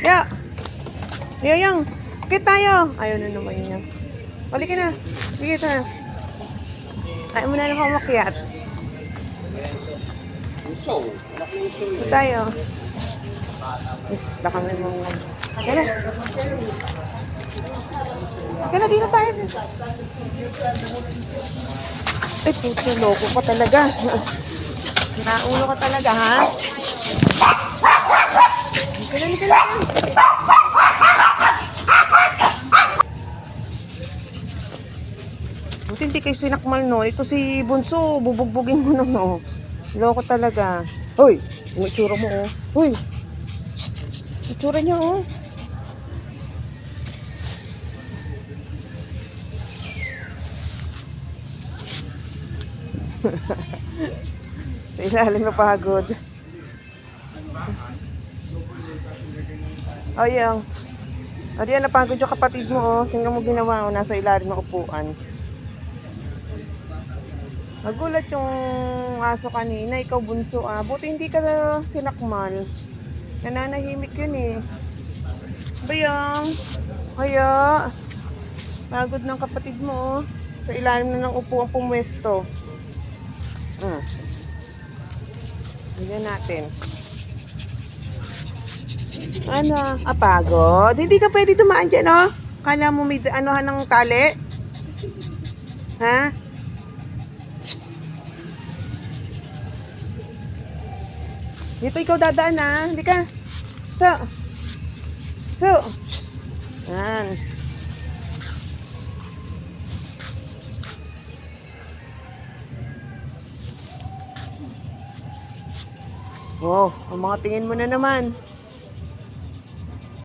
Ya. Yoyong, kit tayo. Ayaw na naman niya. Balik ka na. Sige na. Ayaw mo na lang ako makiat. Ito tayo. Basta kami mga... Kaya Kaya dito tayo. Ay, puto, loko ka talaga. Naulo ka talaga, ha? Buti hindi kayo sinakmal, no? Ito si Bunso, bubugbugin mo na, no? Loko talaga. Hoy! Yung itsura mo, oh. Hoy! Itsura niya, oh. Sa ilalim na pagod. Oh, yung. O, diyan, napagod yung kapatid mo, oh. Tingnan mo ginawa, oh. Nasa ilalim ng upuan. Nagulat yung aso kanina, ikaw bunso ah. Buti hindi ka sinakmal. Nananahimik yun eh. Bayang, kaya, pagod ng kapatid mo oh. Sa ilalim na ng upuan pumwesto. Hmm. Ayan natin. Ano? Ah, pagod? Hindi ka pwede dumaan dyan, oh. Kala mo may anuhan ng tali? Ha? Dito ikaw dadaan na. Hindi ka. So. So. Yan. Wow, ang mga tingin mo na naman.